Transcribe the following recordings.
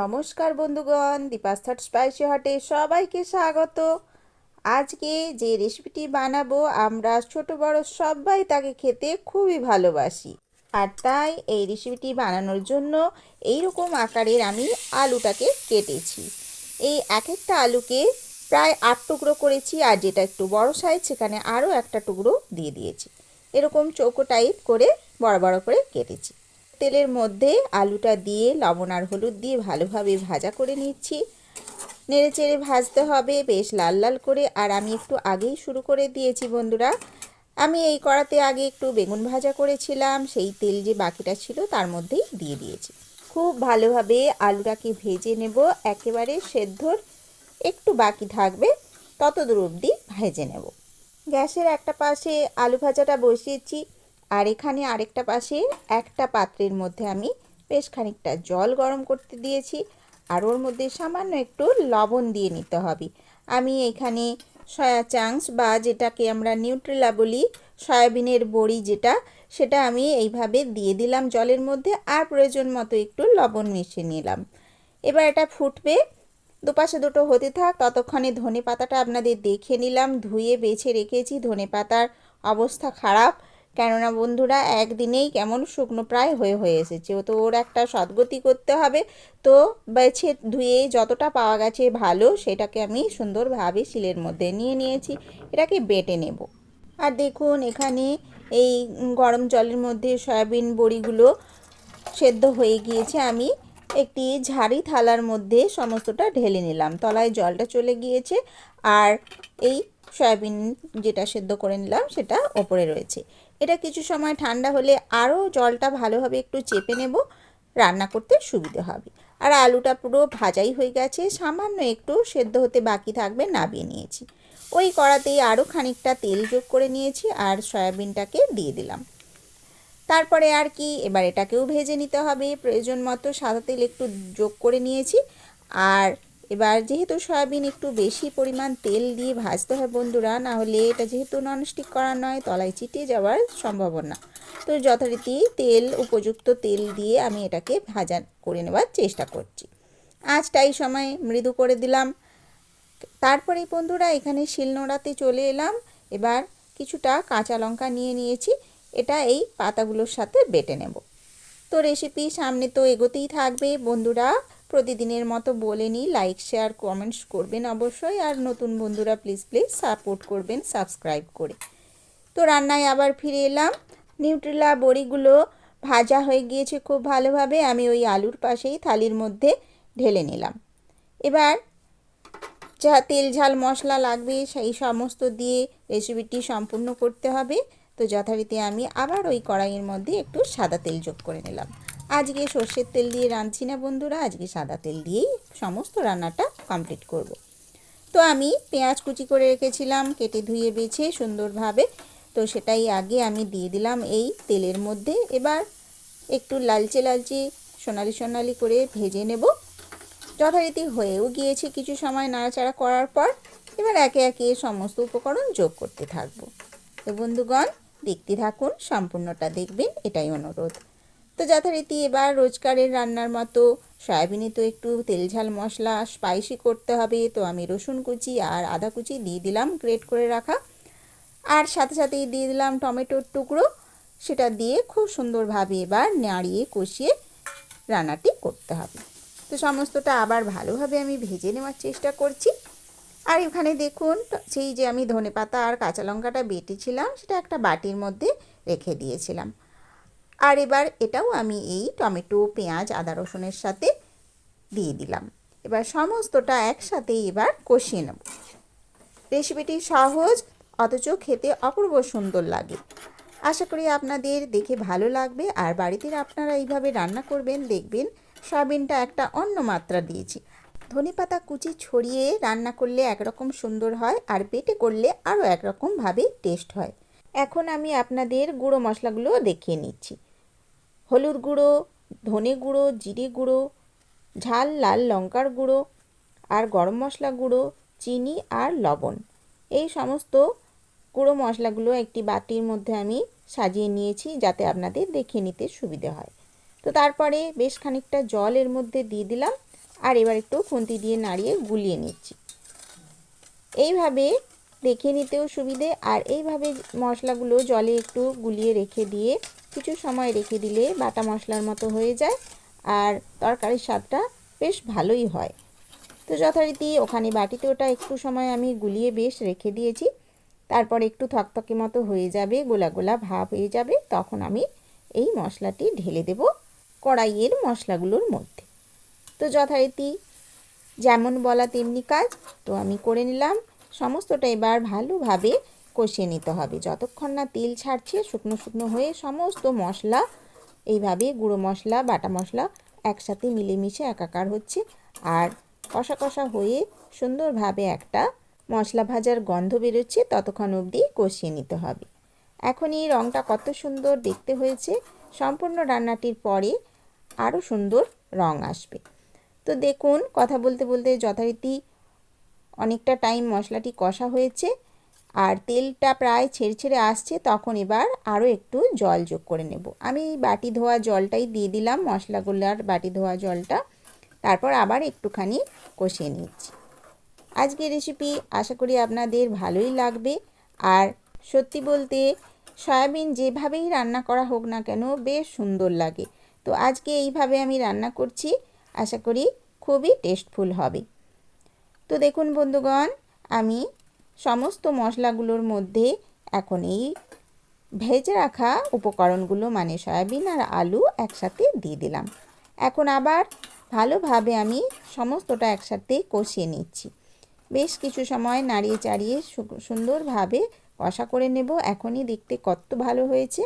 নমস্কার বন্ধুগণ Deepa's third spicy হটে সবাইকে স্বাগত। আজকে যে রেসিপিটি বানাবো, আমরা ছোট বড় সবাই তাকে খেতে খুবই ভালোবাসি। আর তাই এই রেসিপিটি বানানোর জন্য এই রকম আকারের আমি আলুটাকে কেটেছি। এই এক একটা আলুকে প্রায় আট টুকরো করেছি, আর যেটা একটু বড় সাইজ সেখানে আরও একটা টুকরো দিয়ে দিয়েছি। এরকম চৌকো টাইপ করে বড় বড় করে কেটেছি। তেলের মধ্যে আলুটা দিয়ে, লবণ আর হলুদ দিয়ে ভালোভাবে ভাজা করে নিচ্ছি। নেড়ে চেড়ে ভাজতে হবে, বেশ লাল লাল করে। আর আমি একটু আগেই শুরু করে দিয়েছি বন্ধুরা। আমি এই কড়াতে আগে একটু বেগুন ভাজা করেছিলাম, সেই তেল যে বাকিটা ছিল তার মধ্যেই দিয়ে দিয়েছি। খুব ভালোভাবে আলুটাকে ভেজে নেব, একেবারে সেদ্ধর। একটু বাকি থাকবে তত দূর অবধি ভেজে নেব। গ্যাসের একটা পাশে আলু ভাজাটা বসিয়েছি। আর এখানে আরেকটা পাশে একটা পাত্রের মধ্যে আমি বেশ খানিকটা জল গরম করতে দিয়েছি আর ওর মধ্যে সামান্য একটু লবণ দিয়ে নিতে হবে। আমি এখানে সয়া চাংস বা যেটাকে আমরা নিউট্রেলা বলি, সয়াবিনের বড়ি যেটা, সেটা আমি এইভাবে দিয়ে দিলাম জলের মধ্যে আর প্রয়োজন মতো একটু লবণ মিশিয়ে নিলাম। এবার এটা ফুটবে। দুপাশে দুটো হতে থাক, ততক্ষণে ধনে পাতাটা আপনাদের দেখে নিলাম, ধুয়ে বেছে রেখেছি ধনে পাতার অবস্থা খারাপ। কেননা বন্ধুরা, একদিনেই কেমন শুকনো প্রায় হয়ে হয়ে এসেছে। তো ওর একটা সদ্গতি করতে হবে। তো বেছে ধুয়ে যতটা পাওয়া গেছে ভালো, সেটাকে আমি সুন্দরভাবে শিলের মধ্যে নিয়ে নিয়েছি। এটাকে বেটে নেব। আর দেখুন, এখানে এই গরম জলের মধ্যে সয়াবিন বড়িগুলো সেদ্ধ হয়ে গিয়েছে। আমি একটি ঝাড়ি থালার মধ্যে সমস্তটা ঢেলে নিলাম। তলায় জলটা চলে গিয়েছে। আর এই সয়াবিন যেটা সেদ্ধ করে নিলাম, সেটা ওপরে রয়েছে। এটা কিছু সময় ঠান্ডা হলে আরও জলটা ভালোভাবে একটু চেপে নেব, রান্না করতে সুবিধে হবে। আর আলুটা পুরো ভাজাই হয়ে গেছে, সামান্য একটু সেদ্ধ হতে বাকি থাকবে নাবিয়ে নিয়েছি। ওই কড়াতেই আরও খানিকটা তেল যোগ করে নিয়েছি আর সয়াবিনটাকে দিয়ে দিলাম। তারপরে আর কি, এবার এটাকেও ভেজে নিতে হবে। প্রয়োজন মতো সাদা তেল একটু যোগ করে নিয়েছি। আর এবার যেহেতু সয়াবিন একটু বেশি পরিমাণ তেল দিয়ে ভাজতে হয় বন্ধুরা, না হলে এটা যেহেতু ননস্টিক করা নয়, তলায় চিটিয়ে যাওয়ার সম্ভাবনা। তো যথারীতি তেল, উপযুক্ত তেল দিয়ে আমি এটাকে ভাজা করে নেওয়ার চেষ্টা করছি। আঁচটা এই সময় মৃদু করে দিলাম। তারপরে বন্ধুরা, এখানে শিলনোড়াতে চলে এলাম। এবার কিছুটা কাঁচা লঙ্কা নিয়ে নিয়েছি। এটা এই পাতাগুলোর সাথে বেটে নেব। তো রেসিপি সামনে তো এগোতেই থাকবে বন্ধুরা। প্রতিদিনের মতো বলে নিই লাইক শেয়ার কমেন্টস করবেন অবশ্যই। আর নতুন বন্ধুরা প্লিজ প্লিজ সাপোর্ট করবেন সাবস্ক্রাইব করে। তো রান্নায় আবার ফিরে এলাম। নিউট্রিলা বড়িগুলো ভাজা হয়ে গিয়েছে খুব ভালোভাবে। আমি ওই আলুর পাশেই থালির মধ্যে ঢেলে নিলাম। এবার যা তেল, ঝাল, মশলা লাগবে, সেই সমস্ত দিয়ে রেসিপিটি সম্পূর্ণ করতে হবে। তো যথারীতি আমি আবার ওই কড়াইয়ের মধ্যে একটু সাদা তেল যোগ করে নিলাম। আজকে সর্ষের তেল দিয়ে রাঁধছি না বন্ধুরা, আজকে সাদা তেল দিয়েই সমস্ত রান্নাটা কমপ্লিট করব। তো আমি পেঁয়াজ কুচি করে রেখেছিলাম, কেটে ধুয়ে বেছে সুন্দরভাবে। তো সেটাই আগে আমি দিয়ে দিলাম এই তেলের মধ্যে। এবার একটু লালচে লালচে সোনালি সোনালি করে ভেজে নেব। যথারীতি হয়েও গিয়েছে কিছু সময় নাড়াচাড়া করার পর এবার একে একে সমস্ত উপকরণ যোগ করতে থাকব। তো বন্ধুগণ, দেখতে থাকুন, সম্পূর্ণটা দেখবেন, এটাই অনুরোধ। তো যথারীতি এবার রোজকারের রান্নার মতো সয়াবিনে তো একটু তেল ঝাল মশলা, স্পাইসি করতে হবে। তো আমি রসুন কুচি আর আদা কুচি দিয়ে দিলাম, গ্রেট করে রাখা। আর সাথে সাথেই দিয়ে দিলাম টমেটোর টুকরো। সেটা দিয়ে খুব সুন্দরভাবে এবার নাড়িয়ে কষিয়ে রান্নাটি করতে হবে। তো সমস্তটা আবার ভালোভাবে আমি ভেজে নেওয়ার চেষ্টা করছি। আর এখানে দেখুন, সেই যে আমি ধনে পাতা আর কাঁচা লঙ্কাটা বেটেছিলাম, সেটা একটা বাটির মধ্যে রেখে দিয়েছিলাম। আর এবার এটাও আমি এই টমেটো, পেঁয়াজ, আদা রসুনের সাথে দিয়ে দিলাম। এবার সমস্তটা একসাথে এবার কষিয়ে নেব। রেসিপিটি সহজ, অথচ খেতে অপূর্ব সুন্দর লাগে। আশা করি আপনাদের দেখে ভালো লাগবে, আর বাড়িতে আপনারা এইভাবে রান্না করবেন, দেখবেন সয়াবিনটা একটা অন্য মাত্রা দিয়েছি। ধনে পাতা কুচি ছড়িয়ে রান্না করলে একরকম সুন্দর হয়, আর পেটে করলে আরও একরকমভাবে টেস্ট হয়। এখন আমি আপনাদের গুঁড়ো মশলাগুলো দেখিয়ে নিচ্ছি। হলুদ গুঁড়ো, ধনে গুঁড়ো, জিরে গুঁড়ো, ঝাল লাল লঙ্কার গুঁড়ো, আর গরম মশলা গুঁড়ো, চিনি আর লবণ। এই সমস্ত গুঁড়ো মশলাগুলো একটি বাটির মধ্যে আমি সাজিয়ে নিয়েছি যাতে আপনাদের দেখে নিতে সুবিধে হয়। তো তারপরে বেশ খানিকটা জল এর মধ্যে দিয়ে দিলাম, আর এবার একটু খুন্তি দিয়ে নাড়িয়ে গুলিয়ে নিচ্ছি। এইভাবে দেখে নিতেও সুবিধে। আর এইভাবে মশলাগুলো জলে একটু গুলিয়ে রেখে দিয়ে কিছু সময় রেখে দিলে বাটা মশলার মতো হয়ে যায় আর তরকারির স্বাদটা বেশ ভালোই হয়। তো যথারীতি ওখানে বাটিতে ওটা একটু সময় আমি গুলিয়ে বেশ রেখে দিয়েছি। তারপর একটু থকথকে মতো হয়ে যাবে, গোলা গোলা ভাব হয়ে যাবে, তখন আমি এই মশলাটি ঢেলে দেব কড়াইয়ের মশলাগুলোর মধ্যে। তো যথারীতি যেমন বলা তেমনি কাজ, তো আমি করে নিলাম। সমস্তটা এবার ভালোভাবে কষিয়ে নিতে হবে। যতক্ষণ না তেল ছাড়ছে, শুকনো শুকনো হয়ে সমস্ত মশলা, এইভাবে গুঁড়ো মশলা, বাটা মশলা একসাথে মিলেমিশে একাকার হচ্ছে আর কষা কষা হয়ে সুন্দরভাবে একটা মশলা ভাজার গন্ধ বেরোচ্ছে, ততক্ষণ অবধি কষিয়ে নিতে হবে। এখন এই রঙটা কত সুন্দর দেখতে হয়েছে। সম্পূর্ণ রান্নাটির পরে আরও সুন্দর রং আসবে। তো দেখুন, কথা বলতে বলতে যথারীতি অনেকটা টাইম মশলাটি কষা হয়েছে আর তেলটা প্রায় ছেড়ে ছেড়ে আসছে, তখন এবার আরও একটু জল যোগ করে নেব। আমি বাটি ধোয়া জলটাই দিয়ে দিলাম, মশলাগুলোর বাটি ধোয়া জলটা। তারপর আবার একটুখানি কষিয়ে নিচ্ছি। আজকের রেসিপি আশা করি আপনাদের ভালোই লাগবে। আর সত্যি বলতে সয়াবিন যেভাবেই রান্না করা হোক না কেন, বেশ সুন্দর লাগে। তো আজকে এইভাবে আমি রান্না করছি, আশা করি খুবই টেস্টফুল হবে। তো দেখুন বন্ধুগণ, আমি সমস্ত মশলাগুলোর মধ্যে এখন এই ভেজে রাখা উপকরণগুলো মানে সয়াবিন আর আলু একসাথে দিয়ে দিলাম। এখন আবার ভালোভাবে আমি সমস্তটা একসাথে কষিয়ে নিচ্ছি। বেশ কিছু সময় নাড়িয়ে চাড়িয়ে সুন্দরভাবে কষা করে নেব। এখনই দেখতে কত ভালো হয়েছে।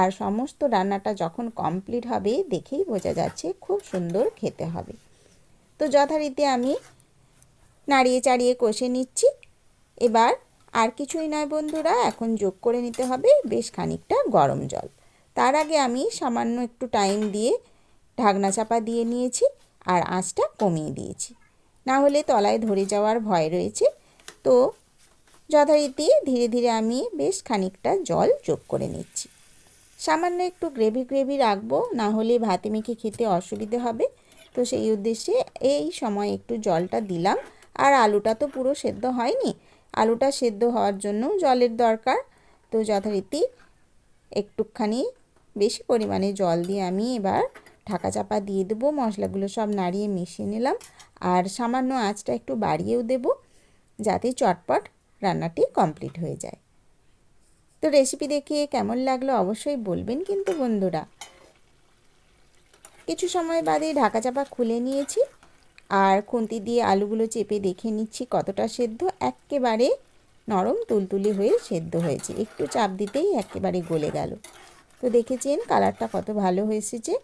আর সমস্ত রান্নাটা যখন কমপ্লিট হবে, দেখেই বোঝা যাচ্ছে খুব সুন্দর খেতে হবে। তো যথারীতি আমি নাড়িয়ে চাড়িয়ে কষে নিচ্ছি। এবার আর কিছুই নয় বন্ধুরা, এখন যোগ করে নিতে হবে বেশ খানিকটা গরম জল। তার আগে আমি সামান্য একটু টাইম দিয়ে ঢাকনা চাপা দিয়ে নিয়েছি আর আঁচটা কমিয়ে দিয়েছি। না হলে তলায় ধরে যাওয়ার ভয় রয়েছে। তো যথারীতি ধীরে ধীরে আমি বেশ খানিকটা জল যোগ করে নিচ্ছি। সামান্য একটু গ্রেভি গ্রেভি রাখব, না হলে ভাতে মেখে খেতে অসুবিধে হবে। তো সেই উদ্দেশ্যে এই সময় একটু জলটা দিলাম। আর আলুটা তো পুরো সেদ্ধ হয়নি। আলুটা সেদ্ধ হওয়ার জন্য জলের দরকার। তো যথারীতি একটুখানি বেশি পরিমাণে জল দিয়ে আমি এবার ঢাকা চাপা দিয়ে দেবো। মশলাগুলো সব নাড়িয়ে মিশিয়ে নিলাম। আর সামান্য আঁচটা একটু বাড়িয়েও দেব যাতে চটপট রান্নাটি কমপ্লিট হয়ে যায়। তো রেসিপি দেখে কেমন লাগল অবশ্যই বলবেন কিন্তু বন্ধুরা। কিছু সময় বাদে ঢাকা চাপা খুলে নিয়েছি। আর খুন্তি দিয়ে আলুগুলো চেপে দেখে নিচ্ছি কতটা সেদ্ধ। একেবারে নরম তুলতুলি হয়ে সেদ্ধ হয়েছে। একটু চাপ দিতেই একেবারে গলে গেল। তো দেখেছেন কালারটা কত ভালো হয়েছে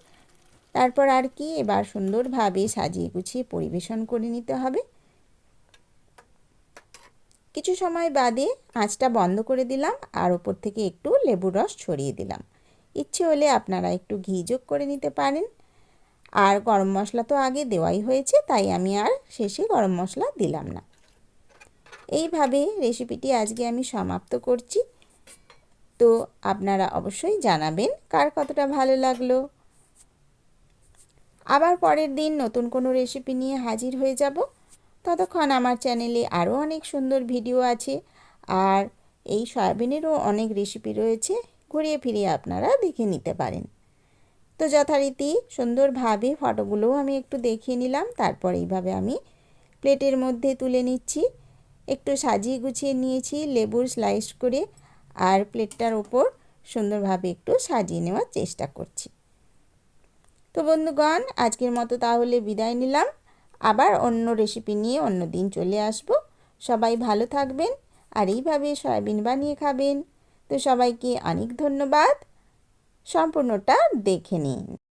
তারপর আর কি এবার সুন্দরভাবে সাজিয়ে গুছিয়ে পরিবেশন করে নিতে হবে। কিছু সময় বাদে আঁচটা বন্ধ করে দিলাম আর ওপর থেকে একটু লেবুর রস ছড়িয়ে দিলাম। ইচ্ছে হলে আপনারা একটু ঘি যোগ করে নিতে পারেন। আর গরম মশলা তো আগে দেওয়াই হয়েছে, তাই আমি আর শেষে গরম মশলা দিলাম না। এইভাবে রেসিপিটি আজকে আমি সমাপ্ত করছি। তো আপনারা অবশ্যই জানাবেন কার কতটা ভালো লাগল। আবার পরের দিন নতুন কোনো রেসিপি নিয়ে হাজির হয়ে যাব। ততক্ষণ আমার চ্যানেলে আরও অনেক সুন্দর ভিডিও আছে, আর এই সয়াবিনেরও অনেক রেসিপি রয়েছে, ঘুরিয়ে ফিরিয়ে আপনারা দেখে নিতে পারেন। তো যথারীতি সুন্দরভাবে ফটোগুলোও আমি একটু দেখিয়ে নিলাম। তারপর এইভাবে আমি প্লেটের মধ্যে তুলে নিচ্ছি। একটু সাজিয়ে গুছিয়ে নিয়েছি, লেবুর স্লাইস করে আর প্লেটটার ওপর সুন্দরভাবে একটু সাজিয়ে নেওয়ার চেষ্টা করছি। তো বন্ধুগণ, আজকের মতো তাহলে বিদায় নিলাম। আবার অন্য রেসিপি নিয়ে অন্য দিন চলে আসব। সবাই ভালো থাকবেন আর এইভাবে সয়াবিন বানিয়ে খাবেন। তো সবাইকে অনেক ধন্যবাদ। সম্পূর্ণটা দেখে নিন।